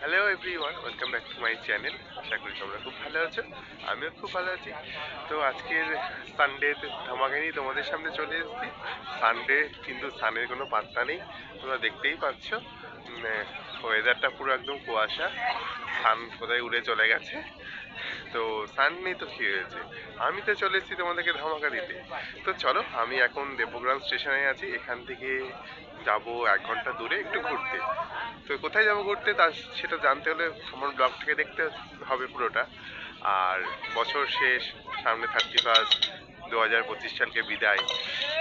Hello everyone welcome back to my channel আশা করি তোমরা খুব ভালো আছো, আমিও খুব ভালো আছি। তো আজকের সানডে ধামাকা নিয়ে তোমাদের সামনে চলে এসেছি। সানডে কিন্তু সানের কোনো পাত্তা নেই, তোমরা দেখতেই পাচ্ছ। ওয়েদারটা পুরো একদম কুয়াশা সান কোথায় উড়ে চলে গেছে। তো সান নেই তো কি হয়েছে। আমি তো চলে এসেছি তোমাদেরকে ধামাকা দিতে। তো চলো, আমি এখন দেবগ্রাম স্টেশনে আছি। এখান থেকে যাব এক ঘণ্টা দূরে একটু ঘুরতে। তো কোথায় যাব ঘুরতে? তা সেটা জানতে হলে আমার ব্লগ থেকে দেখতে হবে পুরোটা। আর বছর শেষ, সামনে থার্টি ফার্স্ট দু হাজার পঁচিশ সালকে বিদায়।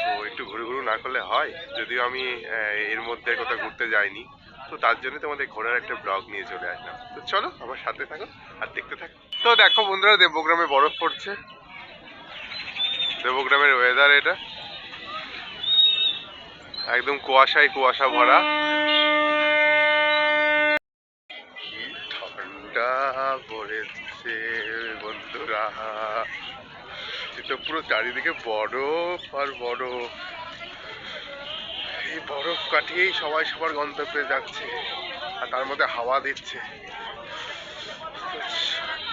তো একটু ঘুরে ঘুরু না করলে হয়? যদিও আমি এর মধ্যে কোথাও ঘুরতে যাইনি। তো তার জন্য তোমাদের ঘোরার একটা ব্লগ নিয়ে চলে আসলাম। তো চলো, আমার সাথে থাকো আর দেখতে থাকো। তো দেখো বন্ধুরা, দেবগ্রামে বরফ পড়ছে। দেবগ্রামের ওয়েদার এটা। একদম কুয়াশায় কুয়াশা ভরা। বন্ধুরা। এটা পুরো চারিদিকে বরফ আর বরফ। এই বরফ কাটিয়েই সবাই সবার গন্তব্যে যাচ্ছে। আর তার মধ্যে হাওয়া দিচ্ছে।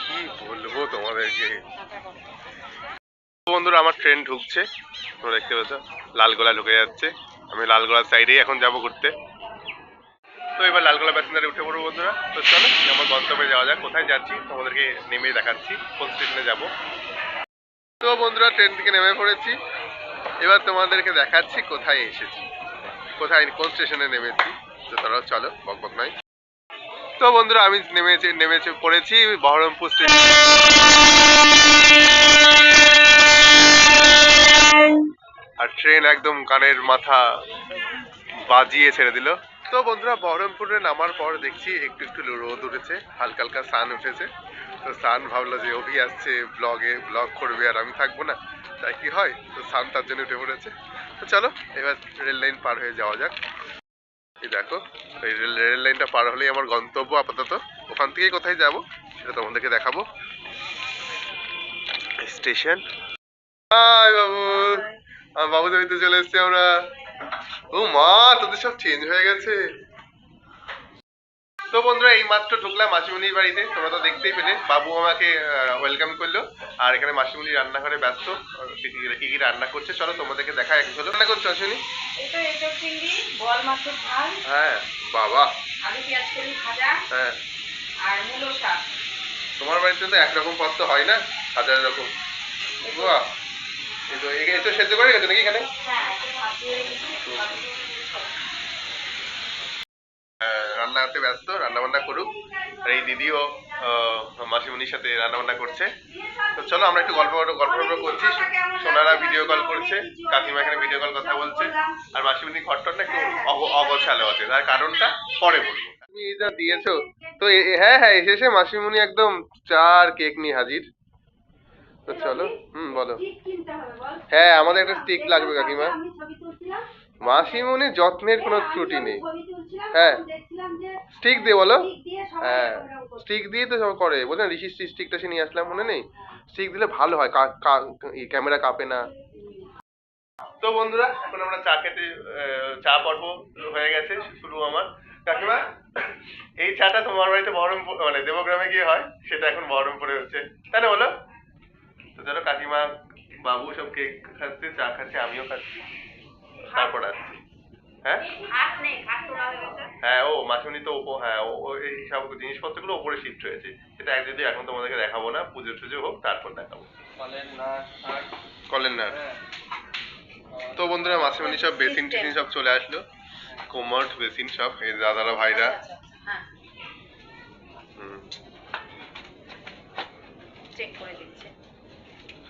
কি বলব তোমাদেরকে? বন্ধুরা, আমার ট্রেন ঢুকছে। তোমরা দেখতে পাচ্ছ লালগোলা ঢুকে যাচ্ছে। আমি লালগোলার সাইডেই এখন যাব ঘুরতে। তো এবার লালগোলা প্যাসেঞ্জারে উঠে পড়ব বন্ধুরা। তো চলো, আমার গন্তব্যে যাওয়া যাক। কোথায় যাচ্ছি, তোমাদেরকে নেমে দেখাচ্ছি। কোন স্টেশনে যাব। তো বন্ধুরা ট্রেন থেকে নেমে পড়েছি। এবার তোমাদেরকে দেখাচ্ছি কোথায় এসেছি। কোথায়, কোন স্টেশনে নেমেছি? তো তারাও চলো বক বক নয়। তো বন্ধুরা, আমি নেমেছি নেমেছি, পড়েছি বহরমপুর স্টেশন আর ট্রেন একদম কানের মাথা বাজিয়ে ছেড়ে দিল। তো বন্ধুরা, বহরমপুরে নামার পর দেখছি একটু একটু রোদ উঠেছে, হালকা হালকা সান উঠেছে। তো সান ভাবলো যে, অভি আসছে ব্লগে ব্লগ করবে আর আমি থাকব না। তাই কি হয়? তো সান তার জন্য উঠে পড়েছে। তো চলো, এবার রেল লাইন পার হয়ে যাওয়া যাক। এই দেখো, এই রেল লাইনটা পার হলেই আমার গন্তব্য আপাতত। ওখান থেকেই কোথায় যাব, সেটা তোমাদেরকে দেখাবো। স্টেশন। বাবু আমি বাড়িতে চলে এসছি আমরা। ও মা, তোদের সব চেঞ্জ হয়ে গেছে। তো বন্ধুরা এই মাত্র ঢুকলাম মাসিমণির বাড়িতে। তোমরা তো দেখতেই পেলে বাবু আমাকে ওয়েলকাম করল। আর এখানে মাসিমণি রান্নাঘরে ব্যস্ত। কি কি- রান্না করছে চলো তোমাদেরকে দেখা এক চলো রান্না করছ মাসিমণি? হ্যাঁ বাবা। হ্যাঁ। তোমার বাড়িতে তো একরকম পদ তো হয় না হাজার রকম। বাহ। এই তো এই তো সেদ্ধ করে গেছে নাকি এখানে হ্যাঁ একটু ভাত দিয়ে রেখেছি ভাত দিয়ে আহ, রান্নাতে ব্যস্ত রান্না বান্না করুক। আর এই দিদিও মাসিমণির সাথে রান্না বান্না করছে। তো চলো, আমরা একটু গল্প গল্প করছি। সোনারা ভিডিও কল করছে, কাকিমা এখানে ভিডিও কল কথা বলছে। আর মাসিমণি ঘরটা একটু অগ- অগোছালো আছে। তার কারণটা পরে বলব। তুমি যা দিয়েছ। তো হ্যাঁ হ্যাঁ এসে এসে মাসিমণি একদম চার কেক নিয়ে হাজির। তো চলো, হুম, বল। হ্যাঁ আমাদের একটা স্টিক লাগবে, কাকিমা। ছবি যত্নের কোনো ত্রুটি নেই। হ্যাঁ। স্টিক দিয়ে বলো। হ্যাঁ। স্টিক দিয়ে তো সব করে। বোঝেন ঋষি স্টিকটা সে নিয়ে আসলাম মনে নেই? স্টিক দিলে ভালো হয় ক্যামেরা কাঁপে না। তো বন্ধুরা এখন আমরা চা খেতে চা পর্ব হয়ে গেছে শুরু আমার। কাকিমা এই চাটা তোমার বাড়িতে বহরমপুর মানে দেবগ্রামে গিয়ে হয় সেটা এখন বহরমপুরে হচ্ছে। তাই না বলো? তো চলো কাকিমা বাবু সব কেক খাচ্ছে চা খাচ্ছে আমিও খাচ্ছি। তারপর আসছি হ্যাঁ? হয়ে হ্যাঁ ও মাসুনি তো ওপো হ্যাঁ ও এই সব জিনিসপত্রগুলো ওপরে শিফট হয়েছে। সেটা এক যদি এখন তোমাদেরকে দেখাবো না পুজো টুজো হোক তারপর দেখাবো। কলেন না তো বন্ধুরা মাসিমণি সব বেসিন টেসিন সব চলে আসলো। কোমট বেসিন সব এই দাদারা ভাইরা। হ্যাঁ। হুম, চেক করে দিচ্ছে।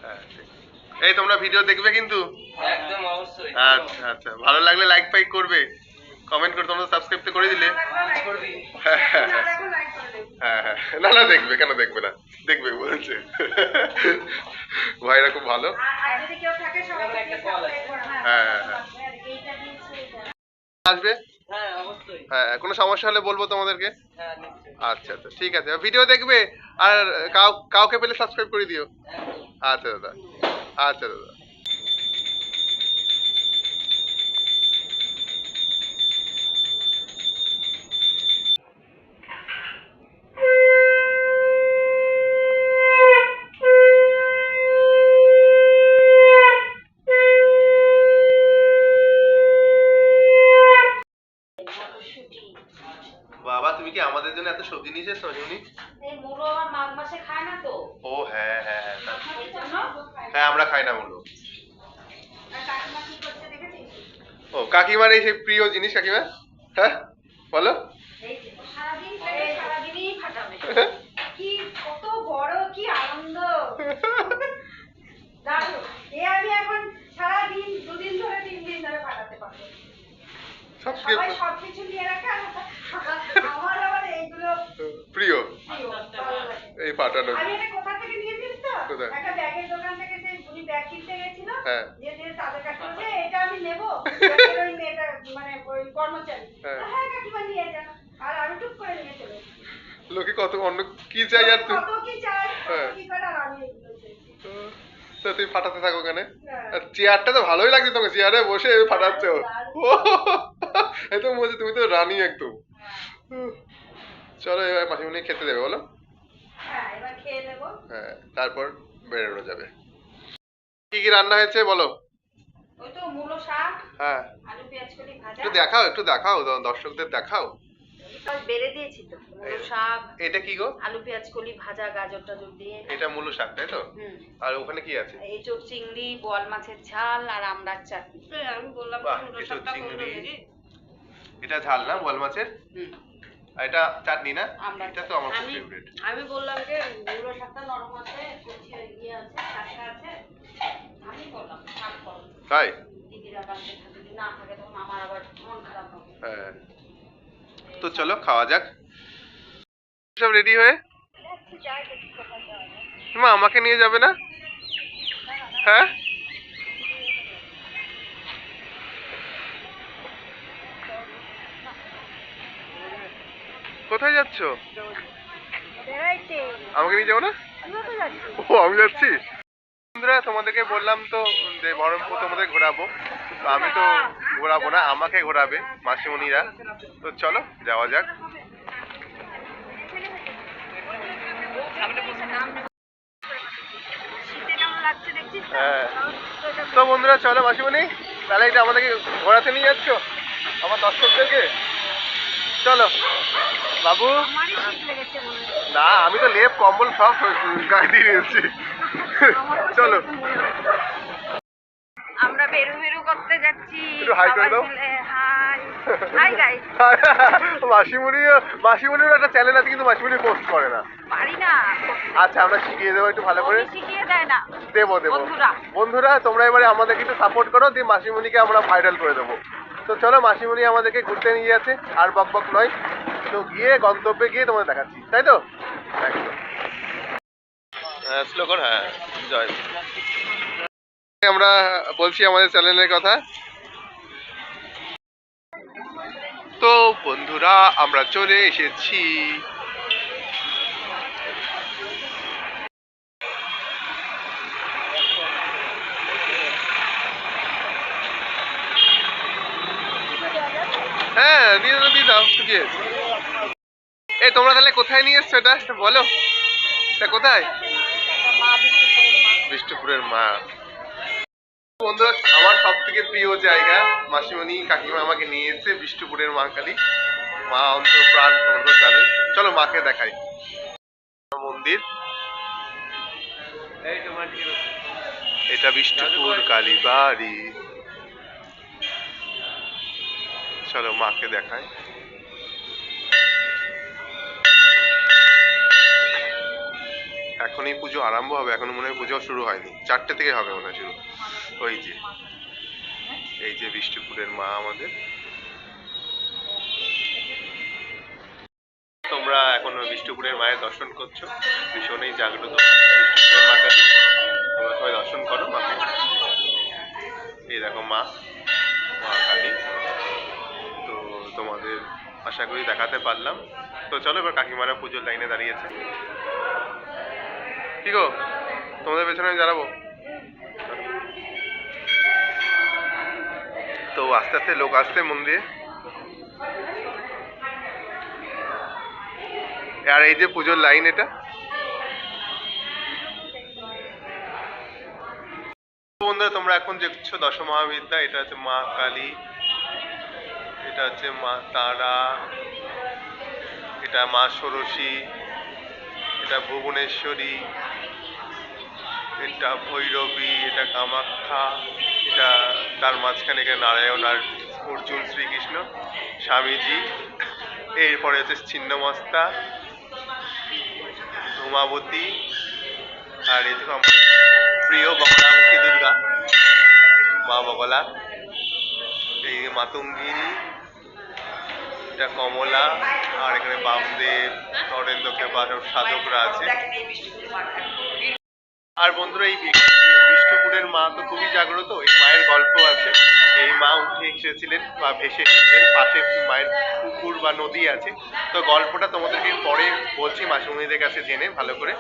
হ্যাঁ ঠিক। এই তোমরা ভিডিও দেখবে কিন্তু? একদম অবশ্যই। আচ্ছা আচ্ছা। ভালো লাগলে লাইক ফাইক করবে। কমেন্ট করে তোমরা সাবস্ক্রাইব তো করে দিলে। হ্যাঁ হ্যাঁ। না না দেখবে কেন দেখবে না? দেখবে বলছে। ভাইরা খুব ভালো। হ্যাঁ, হ্যাঁ, হ্যাঁ। আসবে? হ্যাঁ হ্যাঁ কোনো সমস্যা হলে বলব তোমাদেরকে? আচ্ছা আচ্ছা। ঠিক আছে। ভিডিও দেখবে আর কাউ কাউকে পেলে সাবস্ক্রাইব করে দিও। আচ্ছা দাদা। আচ্ছা দাদা। বাবা তুমি কি আমাদের জন্য এত সবজি নিয়ে এসেছ শুনি এই মুড়ো আমার মাঘ মাসে খায় না তো? ও হ্যাঁ হ্যাঁ হ্যাঁ হ্যাঁ আমরা খাই না মূলো ও কাকিমার এই সেই প্রিয় জিনিস কাকিমা? হ্যাঁ বলো। প্রিয়। এই পাঠানো কোথা থেকে নিয়েছিস তো? একটা ব্যাগের দোকান থেকে ব্যাগ কিনতে গেছিল হ্যাঁ। যে যে তাদের কাছে বলছে এটা আমি নেব। ওই মেয়েটা মানে ওই কর্মচারী। হ্যাঁ। হ্যাঁ কাকিমা নিয়ে যান আর আমি টুক করে নিয়ে চলে লোকে কত অন্য কি চাই আর তুই? কত কি চাই হ্যাঁ। কত কি করে আমি তো তুমি ফাটাতে থাকো ওখানে? চেয়ারটা তো ভালোই লাগছে তোমাকে চেয়ারে বসে ফাটাচ্ছ। এই তো বলছি তুমি তো রানী একদম। চলো এবার মাসিমণি খেতে দেবে বলো। এবার খেয়ে নেব। হ্যাঁ তারপর বেরোনো যাবে। কি কি রান্না হয়েছে বলো? ওই তো মূলো শাক হ্যাঁ। আলু পেঁয়াজ কলি ভাজা। একটু দেখাও একটু দেখাও দর্শকদের দেখাও। বেড়ে দিয়েছি তো মূলো শাক এটা কি গো? আলু পেঁয়াজ কলি ভাজা গাজর টাজর দিয়ে। এটা মূল শাক তাই তো? আর ওখানে কি আছে? এই এঁচোড় চিংড়ি বোয়াল মাছের ঝাল আর আমড়ার চাটনি। আমি বললাম চিংড়ি। এটা ঝাল না বোয়াল মাছের? হুম। এটা চাটনি না? এটা তো আমার খুব ফেভারিট আমি বললাম যে মুলো শাকটা নরম আছে কচি ইয়ে আছে আছে। আমি বললাম শাক করো তাই? দিদিরা বাড়িতে থাকে যদি না থাকে তখন আমার আবার মন খারাপ হবে। হ্যাঁ। তো চলো খাওয়া যাক। সব রেডি হয়ে? মা আমাকে নিয়ে যাবে না? হ্যাঁ? কোথায় যাচ্ছ? আমাকে নিয়ে যাব না? ও আমি যাচ্ছি। বন্ধুরা তোমাদেরকে বললাম তো যে বহরমপুর তোমাদের ঘোরাবো। তো আমি তো ঘোরাবো না আমাকে ঘোরাবে মাসিমণিরা। তো চলো যাওয়া যাক? হ্যাঁ। তো বন্ধুরা চলো মাসিমণি তাহলে এটা আমাদেরকে ঘোরাতে নিয়ে যাচ্ছ? আমার দর্শকদেরকে? চলো। বাবু। না আমি তো লেপ কম্বল সব গায়ে দিয়ে নিয়েছি চলো। আমরা বেরু বেরু করতে যাচ্ছি। একটু hi করে দাও। হাই। হাই গাইস একটা চ্যানেল আছে কিন্তু পোস্ট করে না। পারি না। আচ্ছা আমরা শিখিয়ে দেবো একটু ভালো করে। শিখিয়ে দেয় না। দেবো দেবো। বন্ধুরা। তোমরা এবারে আমাদেরকে একটু সাপোর্ট করো দিয়ে মাসিমণিকে আমরা ভাইরাল করে দেবো। তো চলো মাসিমণি আমাদেরকে ঘুরতে নিয়ে যাচ্ছে আর বক বক নয়। তো গিয়ে গন্তব্যে গিয়ে তোমাদের দেখাচ্ছি তাই তো? হ্যাঁ স্লো কর হ্যাঁ জয়। আমরা বলছি আমাদের চ্যানেলের কথা। তো বন্ধুরা আমরা চলে এসেছি। হ্যাঁ দিয়ে দাও দিয়ে দাও কি এই তোমরা তাহলে কোথায় নিয়ে এসছো এটা? বলো। এটা কোথায়? বিষ্ণুপুরের মা। বন্ধুরা আমার সব থেকে প্রিয় জায়গা মাসিমণি কাকিমা আমাকে নিয়ে এসেছে বিষ্ণুপুরের মা কালী মা অন্তর প্রাণ তোমাদের জানে। চলো মাকে দেখাই। মন্দির। এটা বিষ্ণুপুর কালী বাড়ি চলো মাকে দেখাই এখনই পুজো আরম্ভ হবে এখনও মনে হয় পুজো শুরু হয়নি। চারটে থেকে হবে মনে হয় শুরু। ওই যে, এই যে বিষ্ণুপুরের মা আমাদের। তোমরা এখন বিষ্ণুপুরের মায়ের দর্শন করছ। ভীষণই জাগ্রত বিষ্ণুপুরের মা কালী তোমরা সবাই দর্শন করো, মাকে। এই দেখো মা মা কালী তোমাদের আশা করি দেখাতে পারলাম। তো চলো এবার কাকিমারা পুজোর লাইনে দাঁড়িয়েছে। কি গো? তোমাদের পেছনে আমি দাঁড়াবো? তো আস্তে আস্তে লোক আসছে মন্দিরে। আর এই যে পুজোর লাইন এটা। বন্ধুরা, তোমরা এখন দেখছ দশ মহাবিদ্যা এটা হচ্ছে মা কালী। এটা হচ্ছে মা তারা, এটা মা ষোড়শী, এটা ভুবনেশ্বরী, এটা ভৈরবী, এটা কামাখ্যা, এটা তার মাঝখানে এখানে নারায়ণ আর অর্জুন শ্রীকৃষ্ণ স্বামীজি। এরপরে হচ্ছে ছিন্নমস্তা, ধূমাবতী, আর এই আমার প্রিয় বগলামুখী দুর্গা, মা বগলা, এই মাতঙ্গিনী এটা কমলা, আর এখানে বামদেব নরেন্দ্র খেপা সব সাধকরা আছে। আর বন্ধুরা, এই বিষ্ণুপুরের মা তো খুবই জাগ্রত, এই মায়ের গল্প আছে। এই মা উঠে এসেছিলেন বা ভেসে এসেছিলেন, পাশে মায়ের পুকুর বা নদী আছে। তো গল্পটা তোমাদেরকে পরে বলছি মাসুমিদের কাছে জেনে, ভালো করে।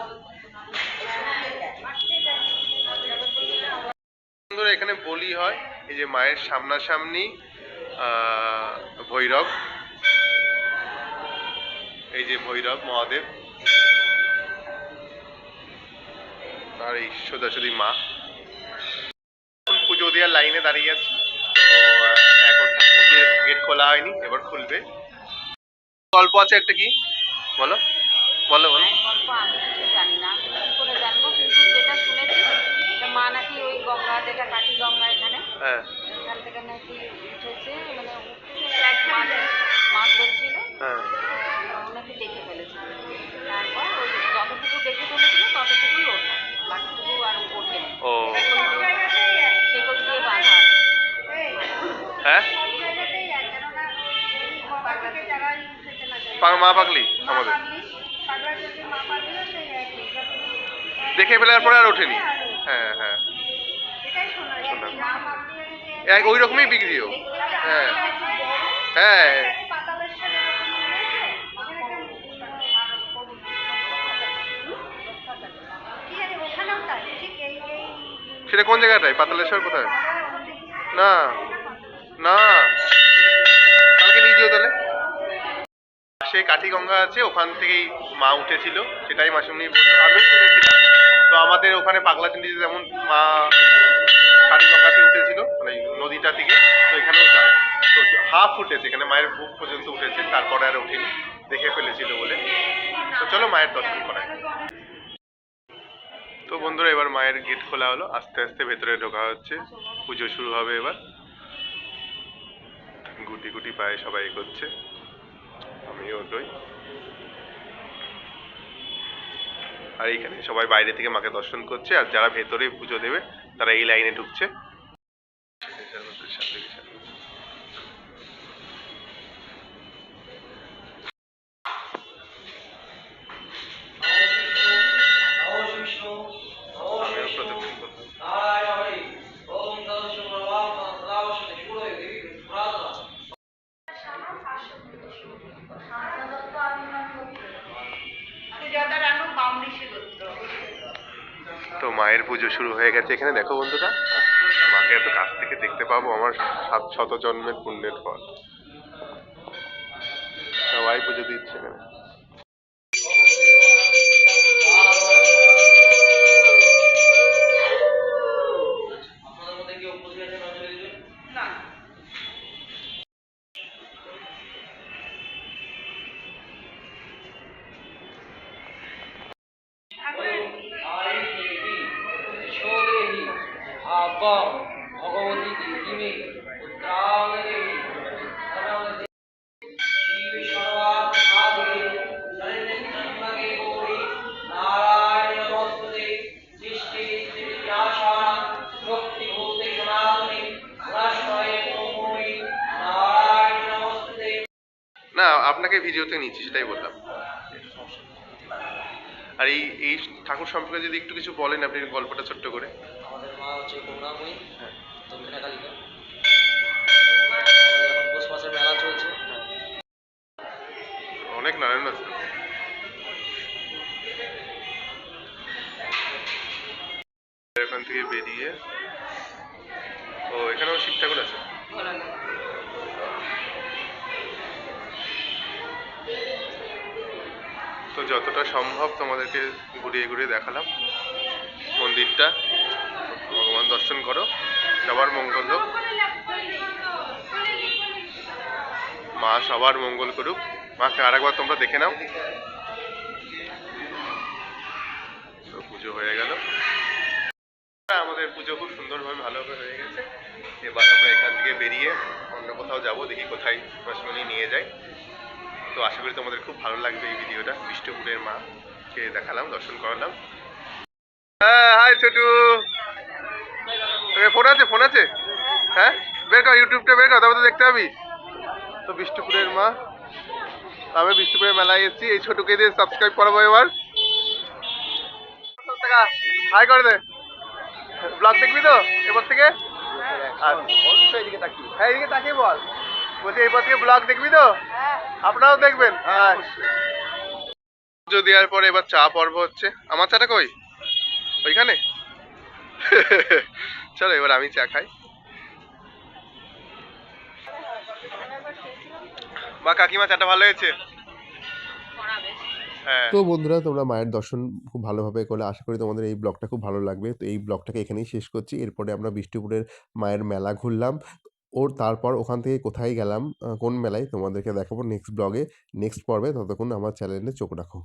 এখানে বলি হয়, এই যে মায়ের সামনাসামনি ভৈরব। এই যে ভৈরব মহাদেব আর এই সোজাসুজি মা। এখন পুজো দেওয়ার লাইনে দাঁড়িয়ে আছি। তো এখন মন্দির গেট খোলা হয়নি এবার খুলবে। গল্প আছে একটা কি? বলো। বলো বলো। গল্প আমি কিছু জানি না। করে জানব? কিন্তু যেটা শুনেছি মা নাকি ওই গঙ্গা যেটা কাঠি গঙ্গা এখানে হ্যাঁ। এখান থেকে নাকি উঠেছে। মানে মাছ ধরছিল হ্যাঁ। ও নাকি দেখে ফেলেছিল। তারপর ওই যতটুকু দেখে ফেলেছিল ততটুকুই ওঠা বাকিটুকু আর ওঠেনি। ও। সেগুলো দিয়ে বাঁধা হ্যাঁ? মা পাগলি আমাদের। দেখে ফেলার পরে আর ওঠেনি। হ্যাঁ হ্যাঁ। এক ওই রকমই বিক্রিও হ্যাঁ। হ্যাঁ। সেটা কোন জায়গাটায়? পাতালেশ্বর কোথায়? না না। কালকে নিয়ে যেও তাহলে। সে কাঠি গঙ্গা আছে, ওখান থেকেই মা উঠেছিল। সেটাই মাসুমনি বলল। আমিও শুনেছিলাম। তো আমাদের ওখানে পাগলা চিন্ডিতে যেমন মা কাঠি গঙ্গা থেকে উঠেছিল মানে নদীটা থেকে তো এখানেও যায়। তো হাফ উঠেছে, এখানে মায়ের বুক পর্যন্ত উঠেছে, তারপরে আর ওঠেনি। দেখে ফেলেছিল বলে। তো চলো মায়ের দর্শন করায় তো বন্ধুরা, এবার মায়ের গেট খোলা হলো। আস্তে আস্তে ভেতরে ঢোকা হচ্ছে। পুজো শুরু হবে এবার। গুটি গুটি পায়ে সবাই করছে আমিও ওই আর এইখানে সবাই বাইরে থেকে মাকে দর্শন করছে। আর যারা ভেতরে পুজো দেবে, তারা এই লাইনে ঢুকছে। মায়ের পুজো শুরু হয়ে গেছে এখানে। দেখো বন্ধুরা, মাকে এত কাছ থেকে দেখতে পাবো আমার সাত শত জন্মের পুণ্যের ফল। সবাই পুজো দিচ্ছে এখানে। আপনাকে ভিডিওতে নিচ্ছি সেটাই বললাম। আর এই এই ঠাকুর সম্পর্কে যদি একটু কিছু বলেন আপনি গল্পটা ছোট্ট করে। আমাদের মা হচ্ছে করুণাময়ী হ্যাঁ। দক্ষিণা কালিকা এখন পৌষ মাসের মেলা চলছে। অনেক নারায়ণ আছে। এখান থেকে বেরিয়ে ও এখানেও শিব ঠাকুর আছে? তো যতটা সম্ভব তোমাদেরকে ঘুরিয়ে ঘুরিয়ে দেখালাম। মন্দিরটা, ভগবান দর্শন করো, সবার মঙ্গল হোক। মা সবার মঙ্গল করুক। মাকে আরেকবার তোমরা দেখে নাও। তো পুজো হয়ে গেল। আমাদের পুজো খুব সুন্দরভাবে ভালোভাবে হয়ে গেছে। এবার আমরা এখান থেকে বেরিয়ে অন্য কোথাও যাব, দেখি কোথায় রসমণি নিয়ে যায়। তো আশা করি তোমাদের খুব ভালো লাগবে এই ভিডিওটা। বিষ্ণুপুরের মা কে দেখালাম দর্শন করালাম। হ্যাঁ হাই ছোটু। ফোন আছে ফোন আছে? হ্যাঁ বের কর ইউটিউবটা বের কর তবে তো দেখতে পাবি। তো বিষ্ণুপুরের মা আমি বিষ্ণুপুরের মেলায় এসেছি। এই ছোটকে দিয়ে সাবস্ক্রাইব করাবো এবার। হাই করে দে। ব্লগ দেখবি তো এবার থেকে। হ্যাঁ এদিকে তাকিয়ে বল। বলছি থেকে ব্লগ দেখবি তো? আপনারাও দেখবেন। পুজো দেওয়ার পরে এবার চা পর্ব হচ্ছে। আমার চাটা কই? ওইখানে? চলো, এবার আমি চা খাই। বা কাকিমা, চাটা ভালো হয়েছে? হ্যাঁ। তো বন্ধুরা, তোমরা মায়ের দর্শন খুব ভালোভাবে করলে। আশা করি তোমাদের এই ব্লগটা খুব ভালো লাগবে। তো এই ব্লগটাকে এখানেই শেষ করছি। এরপরে আমরা বিষ্ণুপুরের মায়ের মেলা ঘুরলাম। ওর তারপর ওখান থেকে কোথায় গেলাম কোন মেলায় তোমাদেরকে দেখাবো নেক্সট ব্লগে নেক্সট পর্বে ততক্ষণ আমার চ্যানেলে চোখ রাখো।